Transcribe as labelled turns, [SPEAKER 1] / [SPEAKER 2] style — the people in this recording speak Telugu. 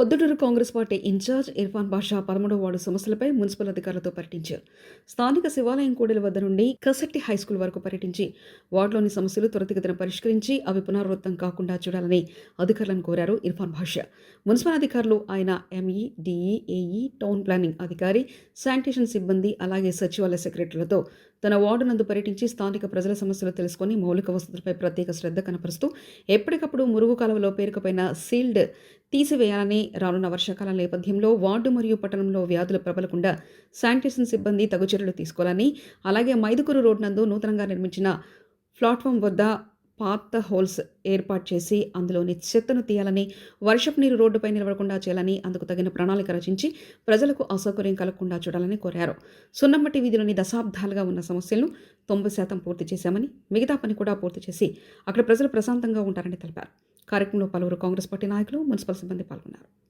[SPEAKER 1] Proddatur Congress party in charge Irfan Basha పదమూడవ వార్డు సమస్యలపై మున్సిపల్ అధికారులతో పర్యటించారు. స్థానిక శివాలయం కూడలి వద్ద నుండి కసట్టి హైస్కూల్ వరకు పర్యటించి వార్డులోని సమస్యలు త్వరితగతిన పరిష్కరించి అవి పునరావృతం కాకుండా చూడాలని అధికారులను కోరారు ఇర్ఫాన్ బాషా. మున్సిపల్ అధికారులు ఆయన ME DE AE town planning అధికారి శానిటేషన్ సిబ్బంది అలాగే సచివాలయ సెక్రటరీలతో తన వార్డు నందు పర్యటించి స్థానిక ప్రజల సమస్యలు తెలుసుకొని మౌలిక వసతులపై ప్రత్యేక శ్రద్ధ కనపరుస్తూ ఎప్పటికప్పుడు మురుగు కాలువలో పేరుకుపోయిన సీల్డ్ తీసివేయాలని రానున్న వర్షాకాలం నేపథ్యంలో వార్డు మరియు పట్టణంలో వ్యాధులు ప్రబలకుండా శానిటేషన్ సిబ్బంది తగు చర్యలు తీసుకోవాలని అలాగే మైదుకూరు రోడ్ నందు నూతనంగా నిర్మించిన ప్లాట్ఫామ్ వద్ద పాత హోల్స్ ఏర్పాటు చేసి అందులోని చెత్తను తీయాలని వర్షపు నీరు రోడ్డుపై నిలవకుండా చేయాలని అందుకు తగిన ప్రణాళిక రచించి ప్రజలకు అసౌకర్యం కలగకుండా చూడాలని కోరారు. సున్నమ్మటి వీధిలోని దశాబ్దాలుగా ఉన్న సమస్యలను తొంభై శాతం పూర్తి చేశామని మిగతా పని కూడా పూర్తి చేసి అక్కడ ప్రజలు ప్రశాంతంగా ఉంటారని తెలిపారు. కార్యక్రమంలో పలువురు కాంగ్రెస్ పార్టీ నాయకులు మున్సిపల్ సిబ్బంది పాల్గొన్నారు.